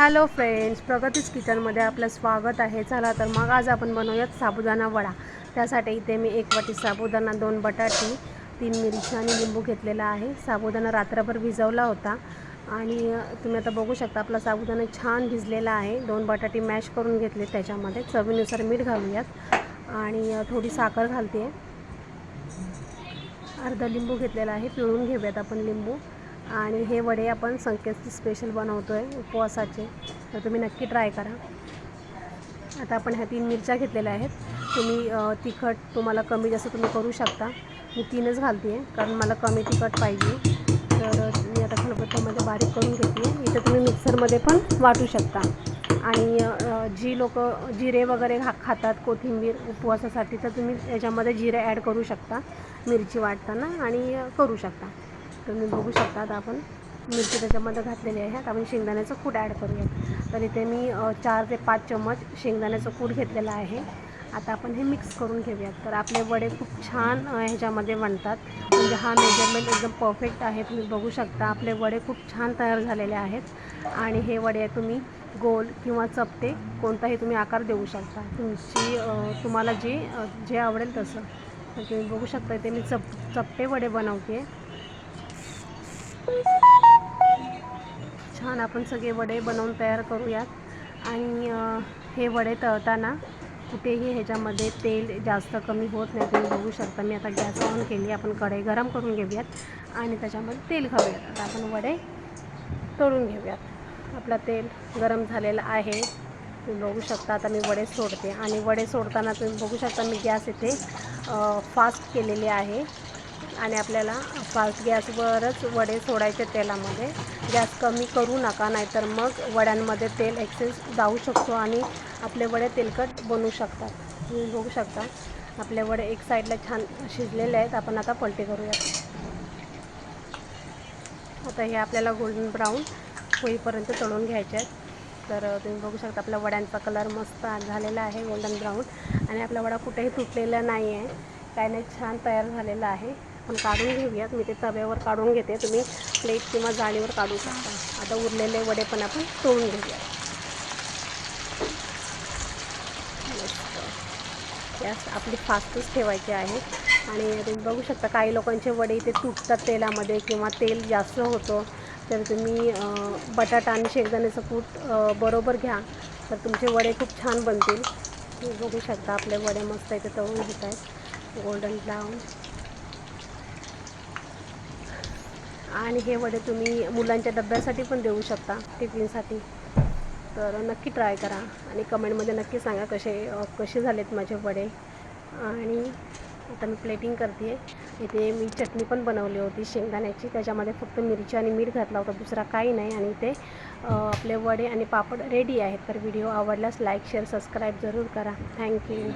Hello friends प्रगतीच किचनमध्ये आपलं स्वागत आहे. चला तर मग आज आपण बनवूयात साबुदाणा वडा. त्यासाठी इथे मी एक वाटी साबुदाणा दोन बटाटी तीन मिरची आणि लिंबू घेतलेला आहे. साबुदाणा रात्रभर भिजवला होता. आणि तुम्ही आता बघू शकता आपला साबुदाणा छान भिजलेला आहे. दोन बटाटी मॅश करून घेतले त्याच्यामध्ये. चवीनुसार मीठ घालूयात. आणि थोडी साखर घालते. अर्धा लिंबू घेतलेला आहे. पिळून घेऊयात आपण लिंबू. आणि हे वडे आपण संकेतची स्पेशल बनवतो आहे उपवासाचे. तर तुम्ही नक्की ट्राय करा. आता आपण ह्या तीन मिरच्या घेतलेल्या आहेत. तुम्ही तिखट तुम्हाला कमी जास्त तुम्ही करू शकता. मी तीनच घालते आहे कारण मला कमी तिखट पाहिजे. तर मी आता खलबत्त्यामध्ये बारीक करून घेते इथं तुम्ही मिक्सरमध्ये पण वाटू शकता. आणि जी लोक जिरे वगैरे खा खातात कोथिंबीर उपवासासाठी तर तुम्ही याच्यामध्ये जिरे ॲड करू शकता मिरची वाटताना आणि करू शकता. तुम्ही बघू शकता आता आपण. मिरची त्याच्यामध्ये घातलेली आहे. आता आपण शेंगदाण्याचं कूट ॲड करूया. तर इथे मी चार ते पाच चम्मच शेंगदाण्याचं कूट घेतलेलं आहे. आता आपण हे मिक्स करून घेऊयात. तर आपले वडे खूप छान ह्याच्यामध्ये बनतात. म्हणजे हा मेजरमेंट एकदम परफेक्ट आहे. तुम्ही बघू शकता आपले वडे खूप छान तयार झालेले आहेत. आणि हे वडे तुम्ही गोल किंवा चपटे कोणताही तुम्ही आकार देऊ शकता. तुमची तुम्हाला जे जे आवडेल तसं. तर तुम्ही बघू शकता ते मी चप चपटे वडे बनवते. छान आपण सगळे वडे बनवून तयार करूयात. आणि हे वडे तळताना कुठेही ह्याच्यामध्ये तेल जास्त कमी होत नाही तुम्ही बघू शकता. मी आता गॅस ऑन केली आपण कढई गरम करून घेऊयात आणि त्याच्यामध्ये तेल घालूयात. आता आपण वडे तळून घेऊयात. आपलं तेल गरम झालेलं आहे. तुम्ही बघू शकता आता मी वडे सोडते. आणि वडे सोडताना तुम्ही बघू शकता मी गॅस इथे फास्ट केलेले आहे. आणि आपल्याला फास्ट गॅसवरच वडे सोडायचे तेलामध्ये. गॅस कमी करू नका नाहीतर मग वड्यांमध्ये तेल एक्सेस जाऊ शकतो आणि आपले वडे तेलकट बनू शकतात. तुम्ही बघू शकता आपले वडे एक साईडला छान शिजलेले आहेत. आपण आता पलटी करूयात. आता हे आपल्याला गोल्डन ब्राऊन होईपर्यंत तळून घ्यायचे आहेत. तर तुम्ही बघू शकता आपल्या वड्यांचा कलर मस्त झालेला आहे गोल्डन ब्राऊन आणि आपला वडा कुठेही तुटलेला नाही आहे काय नाही छान तयार झालेला आहे. आपण काढून घेऊयात. मी ते तव्यावर काढून घेते. तुम्ही प्लेट किंवा जाळीवर काढू शकता. आता उरलेले वडे पण आपण तळून घेऊयात. गॅस आपली फास्टच ठेवायची आहे. आणि तुम्ही बघू शकता काही लोकांचे वडे इथे तुटतात तेलामध्ये किंवा तेल जास्त होतं. तर तुम्ही बटाटा आणि शेंगदाण्याचं कूट बरोबर घ्या. तर तुमचे वडे खूप छान बनतील. तुम्ही बघू शकता आपले वडे मस्त इथे तळून घेत आहेत गोल्डन ब्राऊन आणि हे वडे तुम्ही मुलांच्या डब्यासाठी पण देऊ शकता टिफिनसाठी. तर नक्की ट्राय करा आणि कमेंटमध्ये नक्की सांगा कसे कसे झालेत माझे वडे. आणि आता मी प्लेटिंग करते इथे मी चटणी पण बनवली होती शेंगदाण्याची. त्याच्यामध्ये फक्त मिरची आणि मीठ घातला होता. दुसरा काही नाही. आणि इथे आपले वडे आणि पापड रेडी आहेत. तर व्हिडिओ आवडल्यास लाईक शेअर सबस्क्राईब जरूर करा. थँक्यू